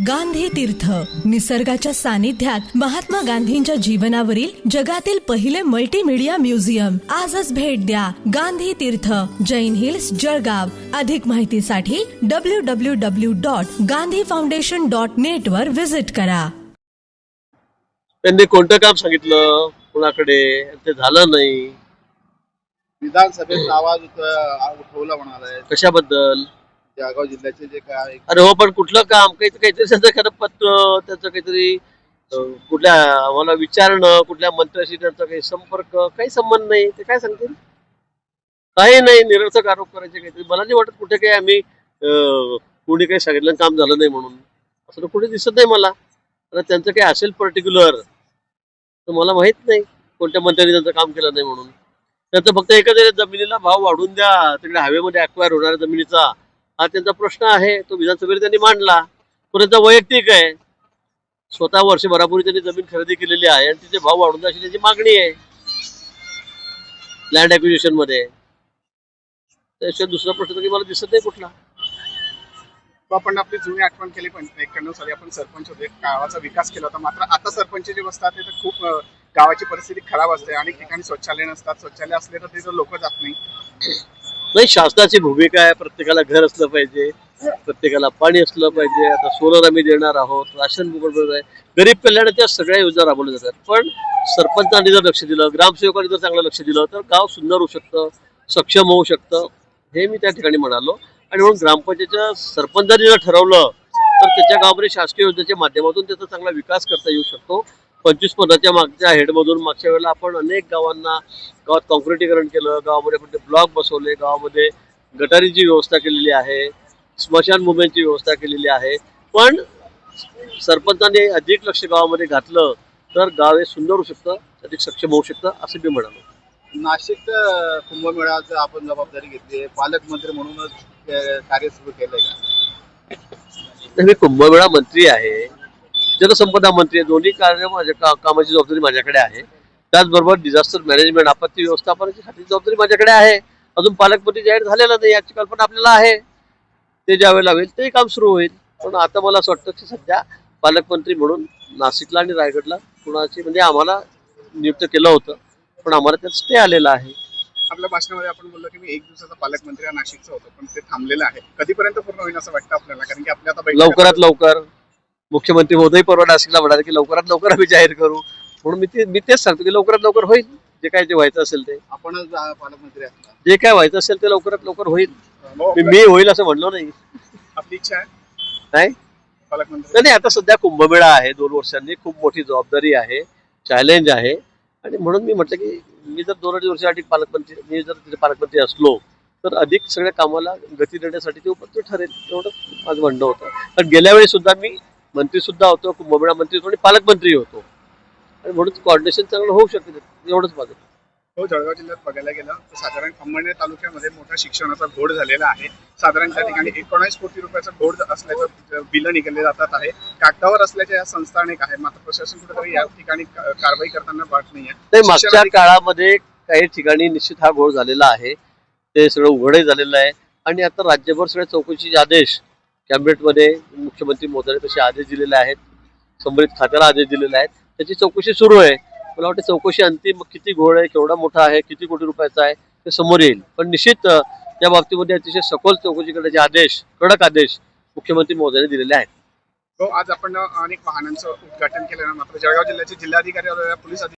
गांधी तीर्थ. निसर्गाच्या सानिध्यात महात्मा गांधींच्या जीवनावरील जगातील पहिले मल्टीमीडिया म्युझियम आजच भेट द्या गांधी तीर्थ. जैन हिल्स जळगाव. अधिक माहितीसाठी W W W dot Gandhi foundation dot net वर विजिट करा. त्यांनी कोणतं काम सांगितलं? कुणाकडे? ते झालं नाही. विधानसभेत आवाज उठ- उठवला म्हणालाय. कशाबद्दल? जळगाव जिल्ह्याचे जे काय अरे हो पण कुठलं काम? काही काहीतरी त्यांचं खरं पत्र त्याचं काहीतरी अं, कुठल्या आम्हाला विचारणं कुठल्या मंत्र्याशी त्यांचा काही संपर्क काही संबंध नाही. ते काय सांगतील? काही नाही निरर्थक आरोप करायचे काहीतरी. मला नाही वाटत कुठे काही आम्ही अं, कोणी काही सांगितलं आणि काम झालं नाही म्हणून. असं तर कुठे दिसत नाही मला. आता त्यांचं काही असेल पर्टिक्युलर तर मला माहीत नाही कोणत्या मंत्र्यांनी त्यांचं काम केलं नाही म्हणून. त्यांचं फक्त एकच आहे जमिनीला भाव वाढून द्या. तिकडे हवेमध्ये अक्वायर होणाऱ्या जमिनीचा. हा त्यांचा प्रश्न आहे तो विधानसभेत त्यांनी मांडला. तो त्यांचा वैयक्तिक आहे. स्वतः वर्षभरापूर्वी त्यांनी जमीन खरेदी केलेली आहे आणि तिचे भाव वाढून अशी त्यांची मागणी आहे. लँड ऍक्विजिशनमध्ये. त्याशिवाय दुसरा प्रश्न तरी मला दिसत नाही कुठला. आपण आपली जुनी आठवण केली पण एक्क्याण्णव साली आपण सरपंच होते गावाचा विकास केला होता. मात्र आता सरपंच जे बसतात ते तर खूप गावाची परिस्थिती खराब असते. अनेक ठिकाणी शौचालय नसतात. शौचालय असले तर तिथं लोक जात नाही नाही शासनाची भूमिका आहे प्रत्येकाला घर असलं पाहिजे प्रत्येकाला पाणी असलं पाहिजे आता सोलर आम्ही देणार आहोत राशन फुकट आहे. गरीब कल्याणाच्या सगळ्या योजना राबवल्या जातात. पण सरपंचांनी जर लक्ष दिलं ग्रामसेवकांनी जर चांगलं लक्ष दिलं तर गाव सुंदर होऊ शकतं सक्षम होऊ शकतं हे मी त्या ठिकाणी म्हणालो. आणि म्हणून ग्रामपंचायतच्या सरपंचांनी जर ठरवलं तर त्याच्या गावामध्ये शासकीय योजनेच्या माध्यमातून त्याचा चांगला विकास करता येऊ शकतो. पंचवीस पदाच्या मागच्या हेडमधून मागच्या वेळेला आपण अनेक गावांना गावात कॉन्क्रिटीकरण केलं गावामध्ये आपण ब्लॉक बसवले गावामध्ये गटारीची व्यवस्था केलेली आहे स्मशानभूम्यांची व्यवस्था केलेली आहे. पण सरपंचाने अधिक लक्ष गावामध्ये घातलं तर गाव हे सुंदर होऊ शकतं अधिक सक्षम होऊ शकतं असं मी म्हणालो. नाशिक अं, कुंभमेळ्याचं आपण जबाबदारी घेतली आहे. पालकमंत्री म्हणूनच कार्य सुरू केलंय का? मी कुंभमेळा मंत्री आहे. जलसंपदा मंत्री दोन्ही कार्य माझ्या का कामाची जबाबदारी माझ्याकडे आहे. त्याचबरोबर डिझास्टर मॅनेजमेंट आपत्ती व्यवस्थापनाची खाती जबाबदारी माझ्याकडे आहे. अजून पालकमंत्री जाहीर झालेला नाही याची कल्पना आपल्याला आहे. ते ज्या वेळेला होईल ते काम सुरू होईल. पण आता मला असं वाटतं की सध्या पालकमंत्री म्हणून नाशिकला आणि रायगडला कुणाची म्हणजे आम्हाला नियुक्त केलं होतं पण आम्हाला त्यात स्टे आलेला आहे. आपल्या भाषणामध्ये आपण बोललो की मी एक दिवसाचा पालकमंत्री हा नाशिकचा होतो पण ते थांबलेलं आहे. कधीपर्यंत पूर्ण होईल असं वाटतं आपल्याला? कारण की आपल्या आता लवकरात लवकर मुख्यमंत्री महोदय परवा नाशिकला म्हणाले की लवकरात लवकर आम्ही जाहीर करू. म्हणून मी ते मी तेच सांगतो की लवकरात लवकर होईल. जे काय जे व्हायचं असेल ते. आपणच अं, पालकमंत्री असणार जे काय व्हायचं असेल ते लवकरात लवकर होईल. हो, मी मी होईल असं म्हणलो नाही. आपली इच्छा आहे? नाही? पालकमंत्री. नाही, नाही आता सध्या कुंभमेळा आहे दोन वर्षांनी. खूप मोठी जबाबदारी आहे. चॅलेंज आहे. आणि म्हणून मी म्हटलं की मी जर दोन अडीच वर्षासाठी पालकमंत्री मी जर तिथे पालकमंत्री असलो तर अधिक सगळ्या कामाला गती देण्यासाठी ते उपयुक्त ठरेल. एवढं माझं म्हणणं होतं. पण गेल्या वेळी सुद्धा मी मंत्री सुद्धा होतो कुंभमेळा मंत्री होतो आणि पालकमंत्री होतो. आणि म्हणून कॉर्डिनेशन चांगलं होऊ शकते एवढंच माझं. हो जळगाव जिल्ह्यात बघायला गेलं तर साधारण अंबरनेर तालुक्यामध्ये मोठा शिक्षणाचा घोड झालेला आहे. साधारण त्या ठिकाणी एकोणीस कोटी रुपयाचा घोड असल्याचं बिलं निघाले जातात आहे. कागदावर असल्याच्या या संस्था अनेक आहे. मात्र प्रशासन कुठेतरी या ठिकाणी कारवाई करताना पाहत नाही नाही मागच्या काळामध्ये काही ठिकाणी निश्चित हा घोळ झालेला आहे. ते सगळं उघडही झालेलं आहे. आणि आता राज्यभर सगळ्या चौकशीचे आदेश कॅबिनेटमध्ये मुख्यमंत्री महोदयाने तसे आदेश दिलेले आहेत. संबंधित खात्याला आदेश दिलेले आहेत. त्याची चौकशी सुरू आहे. मला वाटतं चौकशी अंतिम किती घोळ आहे केवढा मोठा आहे किती कोटी रुपयाचा आहे ते समोर येईल. पण निश्चित त्या बाबतीमध्ये अतिशय सखोल चौकशी करण्याचे आदेश कडक आदेश मुख्यमंत्री महोदयाने दिलेले आहेत. हो, आज आपण अनेक वाहनांचं उद्घाटन केलं मात्र जळगाव जिल्ह्याचे जिल्हाधिकारी पोलीस अधिकारी